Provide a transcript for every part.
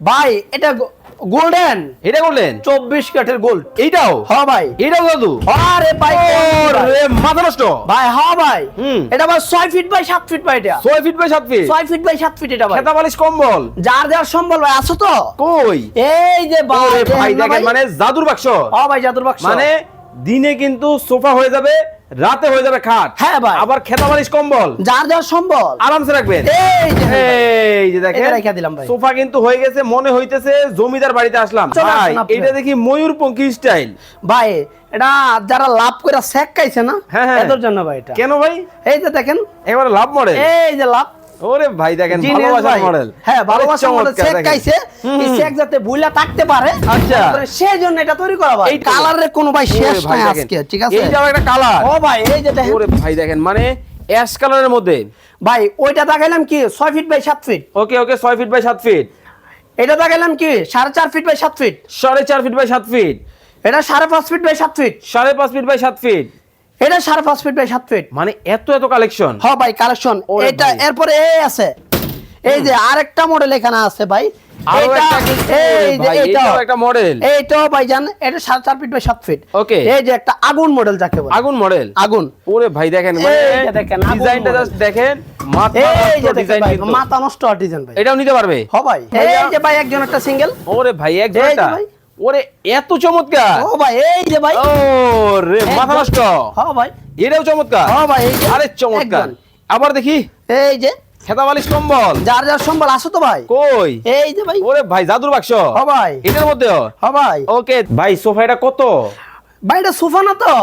ভাই এটা গোল্ডেন এটা করলেন চব্বিশ কাঠের গোল্ড এইটাও? হ্যাঁ ভাই। এইটাও দাদু? আরে ভাই মাথা নষ্ট। ভাই হ্যাঁ ভাই। এটা ভাই ছয় ফিট বাই সাত ফিট ভাই এটা। ছয় ফিট বাই সাত ফিট ছয় ফিট বাই সাত ফিট এটা ভাই। খেতা বালিশ কম্বল। যার যার সম্বল ভাই আছো তো? কই? এই যে ভাই দেখেন দেখেন মানে জাদুর বাক্স। হ্যাঁ ভাই জাদুর বাক্স। মানে দিনে কিন্তু সোফা হয়ে যাবে রাতে হয়ে যাবে খাট। হ্যাঁ ভাই। আবার খেতা বালিশ কম্বল। যার যার সম্বল। আরামসে রাখবেন। এই যে এই যে দেখেন এটা রেখে দিলাম ভাই। সোফা কিন্তু হয়ে গেছে মনে হইতেছে জমিদার বাড়িতে আসলাম। ভাই এটা দেখি ময়ূর পঙ্কি স্টাইল ভাই এটা যারা লাভ কইরা সেক খাইছে না হ্যাঁ, হ্যাঁ। এদের জন্য ভাই এটা। কেন ভাই? এই যে দেখেন। এবারে লাভ মডেল এই যে লাভ ওরে ভাই দেখেন ভালোবাসার মডেল হ্যাঁ ভালোবাসার মডেল এই হুম। যাতে বুইলা থাকতে পারে আচ্ছা। সেই জন্য এটা তৈরি করা ভাই। এই কালারের কোনো ভাই শেষ নাই আজকে ঠিক আছে? এইটাও একটা কালার। ও ভাই এই যে দেখেন। ওরে ভাই দেখেন মানে অ্যাশ কালারের মধ্যে। ভাই ওইটা দেখাইলাম কি? ছয় ফিট বাই সাত ফিট ওকে ওকে ছয় ফিট বাই সাত ফিট এটা দেখাইলাম কি? সাড়ে চার ফিট বাই সাত ফিট সাড়ে চার ফিট বাই সাত ফিট এটা সাড়ে পাঁচ ফিট বাই সাত ফিট সাড়ে পাঁচ ফিট বাই সাত ফিট এটা সাড়ে পাঁচ ফিট বাই সাত ফিট মানে এত এত কালেকশন হ্যাঁ ভাই কালেকশন এটা এরপরে এই আছে। এই যে আরেকটা মডেল এখানে আছে ভাই। ভাই, আগুন মডেল যাকে আগুন মডেল আগুন। ওরে দেখেন ডিজাইনটা দেখেন মাথা নষ্ট ডিজাইন এটাও নিতে পারবে? এই যে একজন একটা সিঙ্গেল ওরে ভাই এক এই যে জোড়াটা ভাই। ওরে এত চমৎকার। ও ভাই এই যে ভাই। ওরে মাথা নষ্ট। হ্যাঁ ভাই। এটাও চমৎকার। হ্যাঁ ভাই এই আরে চমৎকার। আবার দেখি। এই যে। খেতা বালিশ কম্বল যার যার সম্বল আসো তো ভাই। কই? এই যে ভাই। ওরে ভাই জাদুর বাক্স। হ ভাই। এটার মধ্যেও? হ্যাঁ ভাই। ওকে ভাই সোফা এটা কত? ভাই এটা সোফা না তো?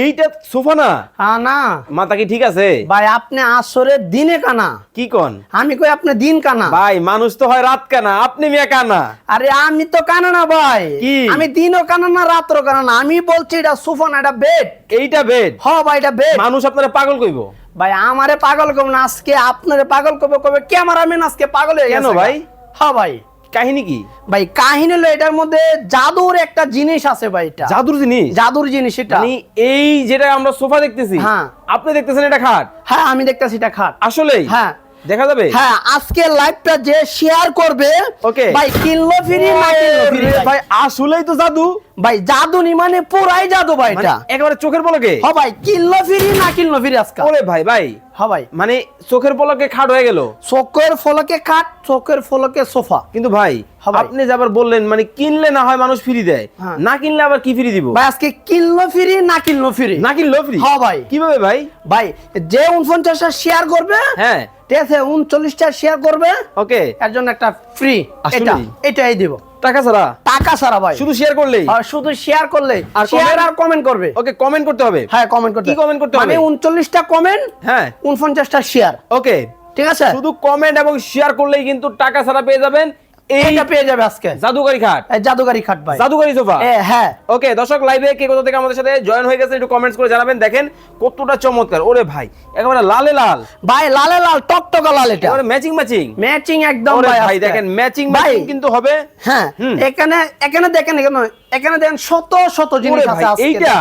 এইটা সোফা না? হ্যাঁ না। মাথা কি ঠিক আছে? ভাই আপনি আসরে দিনে কানা। কি কন? আমি কই আপনি দিন কানা? ভাই মানুষ তো হয় রাত কানা আপনি মিয়া কানা। আরে আমি তো কানা না ভাই। কি? আমি দিনও কানা না রাত্রও কানা না। আমি বলছি এটা সোফা না এটা বেড এইটা বেড হ ভাই এটা বেড মানুষ আপনারা পাগল কইব? ভাই আমারে পাগল করবে না। আজকে আপনারে পাগল করবে কবে? ক্যামেরাম্যান আজকে পাগল হয়ে কেন গেছে ভাই? হ্যাঁ ভাই। কাহিনী কি? ভাই কাহিনী হলো এটার মধ্যে জাদুর একটা জিনিস আছে ভাই এটা। জাদুর জিনিস? জাদুর জিনিস এটা। মানে এই যেটা আমরা সোফা দেখতেছি হ্যাঁ। আপনি দেখতেছেন এটা খাট? হ্যাঁ আমি দেখতেছি এটা খাট। আসলেই? হ্যাঁ। দেখা যাবে? হ্যাঁ আজকে লাইভটা যে শেয়ার করবে Okay. ভাই কিনলো ফ্রি না কিনলো ফ্রি ভাই। আসলেই তো জাদু। ভাই জাদু নি মানে পুরাই জাদু ভাই মানে এটা। একেবারে চোখের পলকে? হ ভাই কিনলো ফ্রি না কিনলো ফ্রি আজকে। ওরে ভাই ভাই। হ ভাই। মানে চোখের পলকে খাট হয়ে গেল। চোখের ফলকে খাট চোখের ফলকে সোফা। কিন্তু ভাই হ্যাঁ আপনি যে আবার বললেন মানে কিনলে না হয় মানুষ ফ্রি দেয়। হ্যাঁ। না কিনলে আবার কি ফ্রি দিব? ভাই আজকে কিনলো ফ্রি না কিনলো ফ্রি। না কিনলো ফ্রি? হ্যাঁ ভাই। কীভাবে ভাই? ভাই যে উনপঞ্চাশটা শেয়ার করবে হ্যাঁ। ঠিক আছে উনচল্লিশটা শেয়ার করবে ওকে এর জন্য একটা ফ্রি এটা এটাই দিব। টাকা ছাড়া? টাকা ছাড়া ভাই। শুধু শেয়ার করলেই? আর শুধু শেয়ার করলেই আর শেয়ার আর কমেন্ট করবে। ওকে কমেন্ট করতে হবে? হ্যাঁ কমেন্ট করতে কি কমেন্ট করতে মানে হবে? উনচল্লিশটা কমেন্ট হ্যাঁ। উনপঞ্চাশটা শেয়ার ওকে ঠিক আছে? শুধু কমেন্ট এবং শেয়ার করলেই কিন্তু টাকা ছাড়া পেয়ে যাবেন। এইটা পেয়ে যাবে আজকে। জাদুকারি খাট। জাদুকারি খাট ভাই। জাদুকারি সোফা? হ্যাঁ। ওকে দর্শক লাইভে কে কোথা থেকে আমাদের সাথে জয়েন হয়ে গেছে একটু কমেন্টস করে জানাবেন। দেখেন কতটা চমৎকার। ওরে ভাই একেবারে লালে লাল। ভাই লালে লাল টকটকা লাল এটা। ম্যাচিং ম্যাচিং ম্যাচিং একদম ভাই ভাই দেখেন ম্যাচিং ম্যাচিং কিন্তু হবে। হ্যাঁ এখানে এখানে দেখেন এখানে এখানে দেখেন শত শত জিনিস আছে এইটা?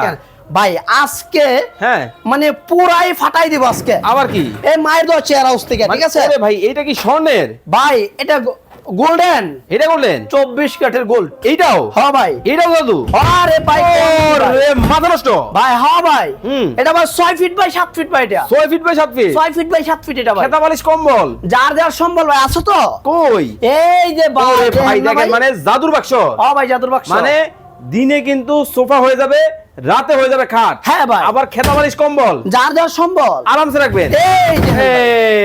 ভাই আজকে হ্যাঁ। মানে পুরাই ফাটাই দিব আজকে। আবার কি? এই মায়ের দেওয়া চেয়ার হাউস থেকে ঠিক আছে? ভাই এটা কি স্বর্ণের? ভাই এটা গোল্ডেন। এটা করলেন চব্বিশ কাঠের গোল্ড। এইটাও? হ্যাঁ ভাই। এটাও দাদু? আরে ভাই মাথা নষ্ট। ভাই হ্যাঁ ভাই। এটা ভাই ছয় ফিট বাই সাত ফিট ভাই এটা। ছয় ফিট বাই সাত ফিট? ছয় ফিট বাই সাত ফিট এটা ভাই। খেতা বালিশ কম্বল। যার যার সম্বল ভাই আছো তো? কই? এই যে ভাই দেখেন মানে জাদুর বাক্স। ও ভাই জাদুর বাক্স। মানে দিনে কিন্তু সোফা হয়ে যাবে রাতে হয়ে যাবে খাট। হ্যাঁ ভাই। আবার খেতা বালিশ কম্বল। যার যার সম্বল। আরামসে রাখবেন। এই যে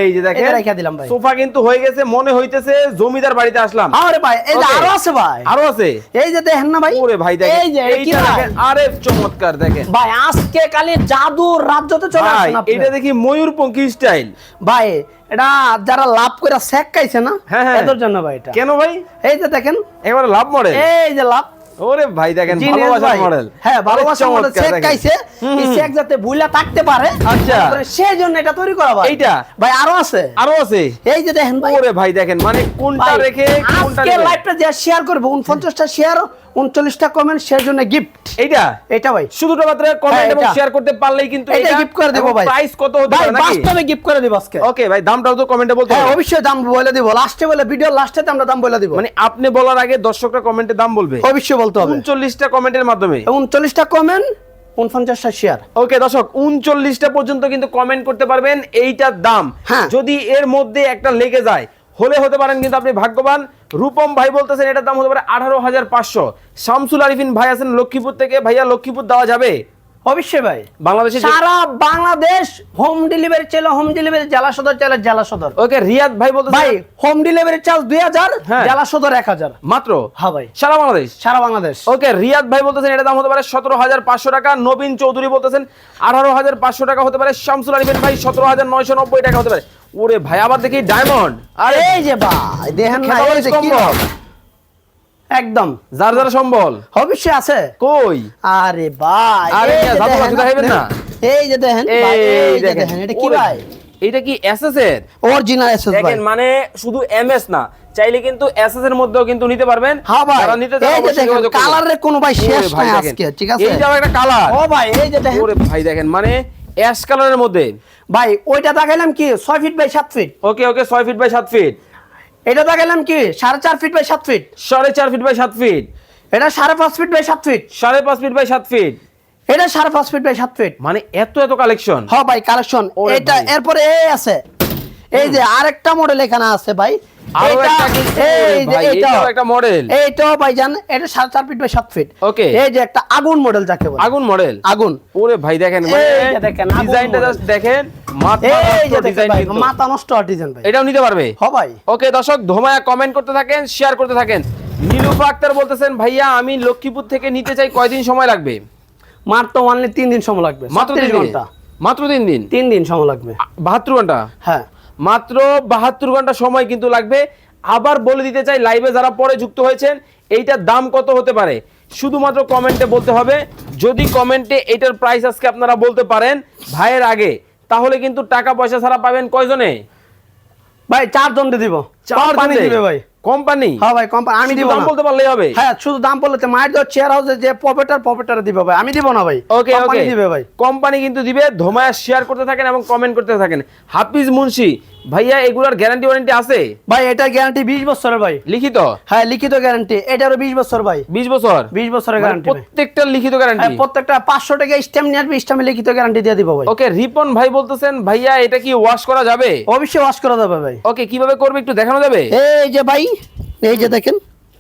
এই যে দেখেন। রেখে দিলাম ভাই। সোফা কিন্তু হয়ে গেছে মনে হইতেছে জমিদার বাড়িতে আসলাম। আরে ভাই এই যে. আরও আছে ভাই। আরও আছে? এই যে দেখেন না ভাই। ওরে ভাই দেখেন। এই যে এইটা দেখেন আরে চমৎকার দেখেন। ভাই আজকে কালি জাদুর রাজ্যতে চলে আসেন আপনি এটা দেখি ময়ূরপঙ্খী স্টাইল ভাই এটা যারা লাভ করে সেক খাইছে না হ্যাঁ, হ্যাঁ। এদের জন্য ভাই এটা। কেন ভাই? এই যে দেখেন। একেবারে লাভ মডেল। এই যে লাভ ওরে ভাই দেখেন ভালোবাসার মডেল হ্যাঁ ভালোবাসার মডেল সেক কাইছে এই হুম। যাতে বুইলা থাকতে পারে আচ্ছা। সেই জন্য এটা তৈরি করা ভাই এইটা? ভাই আরও আছে আরও আছে এই যে দেখেন ভাই ওরে ভাই দেখেন মানে কোনটা রেখে কোনটা আজকে? লাইভটা যে শেয়ার করব 49টা শেয়ার উনচল্লিশটা কমেন্ট সে জন্য গিফট এইটা? এটা ভাই। শুধুটা মাত্র কমেন্ট হ্যাঁ, এবং শেয়ার করতে পারলেই কিন্তু এটা গিফট করে দেবো ভাই। প্রাইস কত হতে পারে নাকি? বাস্তবে গিফট করে দেবো আজকে। ওকে ভাই দামটাও তো কমেন্টে বলতে হ্যাঁ অবশ্যই দাম বলে দিব। লাস্টে বলে ভিডিও লাস্টে আমরা দাম বলে দিব। মানে আপনি বলার আগে দর্শকরা কমেন্টে দাম বলবে। অবশ্যই বলতে হবে। উনচল্লিশটা কমেন্টের মাধ্যমে। উনচল্লিশটা কমেন্ট উনপঞ্চাশটা শেয়ার ওকে দর্শক উনচল্লিশটা পর্যন্ত কিন্তু কমেন্ট করতে পারবেন। এইটার দাম। হ্যাঁ। যদি এর মধ্যে একটা লেগে যায় হলে হতে পারেন কিন্তু আপনি ভাগ্যবান। রূপম ভাই বলতেছেন, এটার দাম হতে পারে আঠারো হাজার পাঁচশো। শামসুল আরিফিন ভাই আছেন লক্ষ্মীপুর থেকে। ভাইয়া, লক্ষ্মীপুর দেওয়া যাবে? অবশ্যই ভাই। বাংলাদেশে সারা বাংলাদেশ হোম ডেলিভারি চাইলে হোম ডেলিভারি জেলা সদর চাইলে জেলা সদর। ওকে রিয়াদ ভাই বলতেছেন ভাই হোম ডেলিভারি চার্জ দুই হাজার হ্যাঁ। জেলা সদর এক হাজার। মাত্র? হ্যাঁ ভাই। সারা বাংলাদেশ? সারা বাংলাদেশ। ওকে রিয়াদ ভাই বলতেছেন এটা দাম হতে পারে সতেরো হাজার পাঁচশো টাকা। নবীন চৌধুরী বলতেছেন আঠারো হাজার পাঁচশো টাকা হতে পারে। শামসুল আরিফিন ভাই সতেরো হাজার নয়শো নব্বই টাকা হতে পারে। ওরে ভাই আবার দেখি ডায়মন্ড আর এই যে ভাই দেখেন না একদম। যার যারা সম্বল। অবশ্যই আছে। কই? আরে ভাই আরে এই যে দেখাইবেন না? এই যে দেখেন এই যে দেখেন। এটা কি ভাই? এটা কি এসএস এর অরিজিনাল এসএস ভাই দেখেন মানে শুধু এমএস না চাইলে কিন্তু এসএস এর মধ্যেও কিন্তু নিতে পারবেন। হ্যাঁ ভাই যারা নিতে চান এই অবশ্যই কালারের কোনো ভাই শেষ নাই আজকে ঠিক আছে? এইটাও একটা কালার ও ভাই এই যে দেখেন। ওরে ভাই দেখেন মানে অ্যাশ কালারের মধ্যে। ভাই ওইটা দেখাইলাম কি ছয় ফিট বাই সাত ফিট ওকে ওকে ছয় ফিট বাই সাত ফিট এটা দেখাইলাম কি? সাড়ে চার ফিট বাই সাত ফিট সাড়ে চার ফিট বাই সাত ফিট এটা সাড়ে পাঁচ ফিট বাই সাত ফিট সাড়ে পাঁচ ফিট বাই সাত ফিট এটা সাড়ে পাঁচ ফিট বাই সাত ফিট মানে এত এত কালেকশন হ্যাঁ ভাই কালেকশন এটা এরপরে এই আছে। এই যে আরেকটা মডেল এখানে আছে ভাই। আরও এটা একটা কিন্তু, এই যে ভাই, একটা মডেল এইটাও ভাই জান এটা সাড়ে চার ফিট বাই সাত ফিট Okay. এই যে একটা আগুন মডেল যাকে আগুন মডেল আগুন। ওরে ভাই দেখেন দেখেন, ডিজাইনটা দেখেন। মাথা নষ্ট ভাই এটাও নিতে পারবে? ভাই। ওকে দর্শক ধোমায়া কমেন্ট করতে থাকেন শেয়ার করতে থাকেন। নীলুফা আক্তার বলতেছেন ভাইয়া আমি লক্ষ্মীপুর থেকে নিতে চাই কয়দিন সময় লাগবে? মাত্র অনলি তিন দিন সময় লাগবে। মাত্র তিন ঘণ্টা। মাত্র তিন দিন? তিন দিন সময় লাগবে। বাহাত্তর ঘণ্টা? হ্যাঁ। মাত্র বাহাত্তর ঘণ্টা সময় কিন্তু লাগবে। আবার বলে দিতে চাই লাইভে যারা পরে যুক্ত হয়েছেন এইটার দাম কত হতে পারে? শুধুমাত্র কমেন্টে বলতে হবে। যদি কমেন্টে এটার প্রাইস আজকে আপনারা বলতে পারেন ভাইয়ের আগে তাহলে কিন্তু টাকা পয়সা ছাড়া পাবেন কয়জনে? ভাই চার জন দিব। চার পানি দিবে ভাই। কোম্পানি হ্যাঁ ভাই কোম্পানি আমি দিব দাম বলতে পারলেই হবে? হ্যাঁ শুধু দাম বলতে মায়ের দেওয়ার শেয়ার হাউসে যে পপেটার পপেটার দিবে ভাই। আমি দিব না ভাই। ওকে কোম্পানি ওকে দিবে ভাই। কোম্পানি কিন্তু দিবে ধোমায়া শেয়ার করতে থাকেন এবং কমেন্ট করতে থাকেন। হাফিজ মুন্সি ভাইয়া এগুলার গ্যারান্টি ওয়ারেন্টি আছে? ভাই এটা গ্যারান্টি বিশ বছর ভাই। লিখিত? হ্যাঁ লিখিত গ্যারান্টি এটারও বিশ বছর ভাই। বিশ বছর? বিশ বছরের মানে গ্যারান্টি প্রত্যেকটা লিখিত গ্যারান্টি হ্যাঁ, প্রত্যেকটা পাঁচশো টাকা স্ট্যাম্প নিয়ে আসবে স্ট্যাম্পে লিখিত গ্যারান্টি দিয়ে দিব ভাই। ওকে রিপন ভাই বলতেছেন ভাইয়া এটা কি ওয়াশ করা যাবে? অবশ্যই ওয়াশ করা যাবে ভাই। ওকে কীভাবে করবে একটু দেখানো যাবে? এই যে ভাই এই যে দেখেন।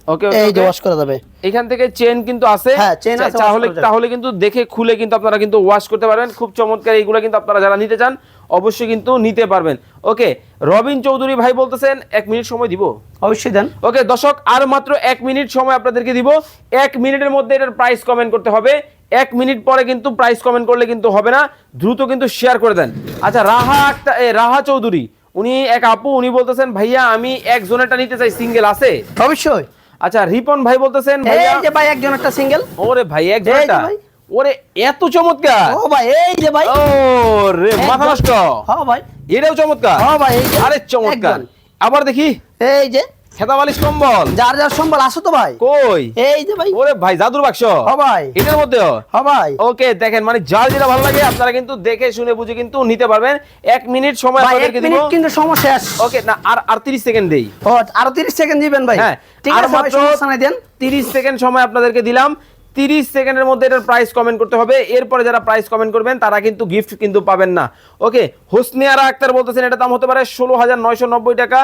ওকে এই যে ওয়াশ করা যাবে। এখান থেকে চেন কিন্তু আছে। হ্যাঁ, chain আছে, তাহলে। তাহলে কিন্তু দেখে খুলে কিন্তু আপনারা কিন্তু ওয়াশ করতে পারবেন। খুব চমৎকার এইগুলো কিন্তু আপনারা যারা নিতে চান অবশ্যই কিন্তু নিতে পারবেন। ওকে রবিন চৌধুরী ভাই বলতেছেন এক মিনিট সময় দিব? অবশ্যই দেন। ওকে দর্শক আর মাত্র এক মিনিট সময় আপনাদেরকে দিব। এক মিনিটের মধ্যে এটার প্রাইস কমেন্ট করতে হবে। এক মিনিট পরে কিন্তু প্রাইস কমেন্ট করলে কিন্তু হবে না। দ্রুত কিন্তু শেয়ার করে দেন। আচ্ছা রাহা আক্তা- এ, রাহা চৌধুরী উনি এক আপু উনি বলতেছেন ভাইয়া আমি এক জনেরটা নিতে চাই সিঙ্গেল আছে? অবশ্যই। আচ্ছা রিপন ভাই বলতেছেন ভাইয়া এই যে ভাই একজন একটা সিঙ্গেল ওরে ভাই এক এই ভাই। ওরে এত চমৎকার। ও ভাই এই যে ভাই। ও রে মাথা একজন- নষ্ট। হ্যাঁ ভাই। এটাও চমৎকার। হ্যাঁ ভাই আরে চমৎকার। আবার দেখি। এই যে। খেতা বালিশ কম্বল। যার যার সম্বল আসো তো ভাই। কই? এই যে ভাই। ওরে ভাই জাদুর বাক্স। হ ভাই। এটার মধ্যেও? হ ভাই। ওকে দেখেন মানে যার যেটা ভালো লাগে আপনারা কিন্তু দেখে শুনে বুঝে কিন্তু নিতে পারবেন। এক মিনিট সময় আপনাদেরকে দিব। কিন্তু সময় শেষ। ওকে না আর আর 30 সেকেন্ড দেই। ও আরও তিরিশ সেকেন্ড দিবেন ভাই। হ্যাঁ ঠিক আছে ভাই সমস্যা নাই দেন। 30 সেকেন্ড সময় আপনাদেরকে দিলাম। 30 সেকেন্ডের মধ্যে এটার প্রাইস কমেন্ট করতে হবে। এরপরে যারা প্রাইস কমেন্ট করবেন, তারা কিন্তু গিফট কিন্তু পাবেন না। ওকে হোসনিয়ারা আক্তার বলতেছেন, এটা দাম হতে পারে ষোলো হাজার নয়শো নব্বই টাকা।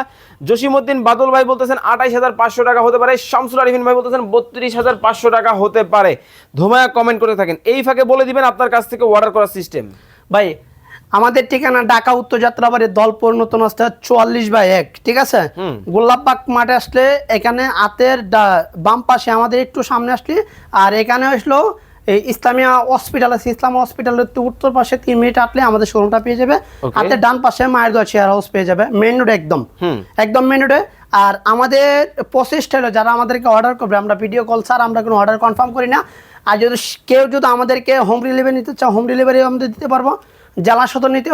জসিমুদ্দিন বাদল ভাই বলতেছেন, আঠাইশ হাজার পাঁচশো টাকা হতে পারে। শামসুল আরিফিন ভাই বলতেছেন, বত্রিশ হাজার পাঁচশো টাকা হতে পারে। ধোমায়া কমেন্ট করে থাকেন। এই ফাঁকে বলে দিবেন আপনার কাছ থেকে অর্ডার করার সিস্টেম ভাই আমাদের ঠিকানা ঢাকা উত্তর যাত্রাবাড়ির দলপুর নতুন রাস্তা চুয়াল্লিশ বাই এক ঠিক আছে। গোলাপবাগ মাঠে আসলে এখানে হাতের ডা- বাম পাশে আমাদের একটু সামনে আসলে আর এখানে আসলো এই ইসলামিয়া হসপিটাল আছে। ইসলাম হসপিটালের তো উত্তর পাশে তিন মিনিট হাঁটলে আমাদের শোরুমটা পেয়ে যাবে. হাতের ডান পাশে মায়ের দোয়া চেয়ার হাউস পেয়ে যাবে মেন রোডে একদম। একদম মেন রোডে আর আমাদের প্রসেসটা হলো যারা আমাদেরকে অর্ডার করবে আমরা ভিডিও কল ছাড়া আমরা কোনো অর্ডার কনফার্ম করি না। আর যদি কেউ যদি আমাদেরকে হোম ডেলিভারি নিতে চাও হোম ডেলিভারি আমাদের দিতে পারব। জেলা সদর নিতে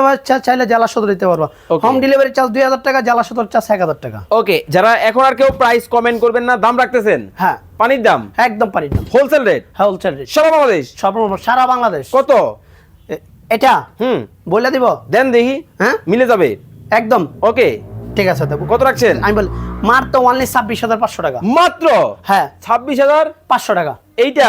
চাইলে জেলা সদর নিতে পারব। হোম ডেলিভারি চার্জ দুই হাজার টাকা জেলা সদর চার্জ এক হাজার টাকা। ওকে যারা এখন আর কেউ প্রাইস কমেন্ট করবেন না দাম রাখতেছেন? হ্যাঁ। পানির দাম? একদম পানির না হোলসেল রেট হোলসেল রেট সারা বাংলাদেশ? সারা বাংলাদেশ। কত? এটা? হুম। বলে দিব? দেন দেখি। হ্যাঁ? মিলে যাবে? একদম। ওকে ঠিক আছে দেবো। কত রাখছেন? আমি বলি মাত্র অনলি ছাব্বিশ হাজার পাঁচশো টাকা। মাত্র? হ্যাঁ। ছাব্বিশ হাজার? পাঁচশো টাকা। এইটা?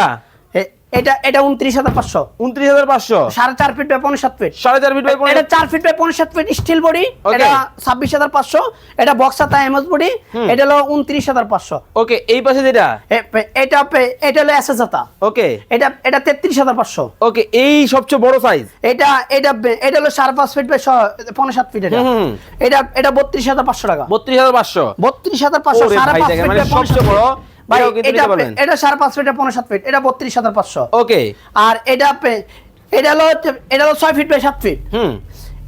এটা এটা উনত্রিশ হাজার পাঁচশো। উনত্রিশ হাজার পাঁচশো? সাড়ে চার ফিট বাই পনেরো সাত ফিট সাড়ে চার ফিট বাই এটা চার ফিট বাই পনেরো সাত ফিট স্টিল বডি এটা ছাব্বিশ হাজার পাঁচশো। এটা বক্সা তাই এমএস বডি এটা হলো উনত্রিশ হাজার পাঁচশো। ওকে এই পাশে যেটা? এটা এটা হলো এস এস ওকে এটা এটা তেত্রিশ হাজার পাঁচশো। ওকে এই সবচেয়ে বড় সাইজ এটা এটা এটা হলো সাড়ে পাঁচ ফিট বাই পনেরো সাত ফিট এটা। এটা এটা বত্রিশ হাজার পাঁচশো টাকা। বত্রিশ হাজার পাঁচশো? বত্রিশ হাজার পাঁচশো সাড়ে পাঁচ ফিট মানে সবচেয়ে বড়। ভাই এটা এটা সাড়ে পাঁচ ফিট পনেরো সাত ফিট এটা বত্রিশ হাজার পাঁচশো। ওকে। আর এটা এটা হলো এটা হলো ছয় ফিট বাই সাত ফিট হুম।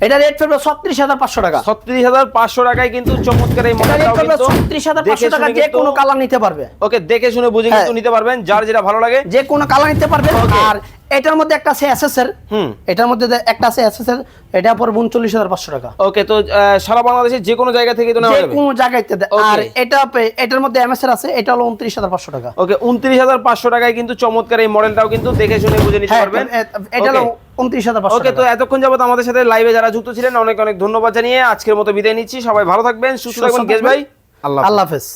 এটা রেট পড়বে ছত্রিশ হাজার পাঁচশো টাকা। ছত্রিশ হাজার পাঁচশো টাকায় কিন্তু চমৎকার এই ছত্রিশ হাজার পাঁচশো টাকা যে কোনো কালার নিতে পারবে। ওকে দেখে শুনে বুঝে কিন্তু হ্যাঁ। নিতে পারবেন যার যেটা ভালো লাগে। যে কোনো কালার নিতে পারবে আর এটার মধ্যে একটা আছে এসএস এর হুম। এটার মধ্যে যে একটা আছে এসএস এর এটা পড়বে উনচল্লিশ হাজার পাঁচশো টাকা। ওকে তো সারা বাংলাদেশের যে কোনো জায়গা থেকে তো নেওয়া যে কোনো জায়গাতে আর এটা এটার মধ্যে এমএস এর আছে এটা হলো উনত্রিশ হাজার পাঁচশো টাকা। ওকে উনত্রিশ হাজার পাঁচশো টাকায় কিন্তু চমৎকার এই মডেলটাও কিন্তু দেখে শুনে বুঝে নিতে হ্যাঁ পারবেন। এটা হলো উনত্রিশ হাজার পাঁচশো ওকে তো এতক্ষণ যাবত আমাদের সাথে লাইভে যারা যুক্ত ছিলেন অনেক অনেক ধন্যবাদ জানিয়ে আজকের মতো বিদায় নিচ্ছি। সবাই ভালো থাকবেন সুস্থ সুস্থ থাকবেন গেস ভাই। আল্লাহ আল্লাহ হাফেজ।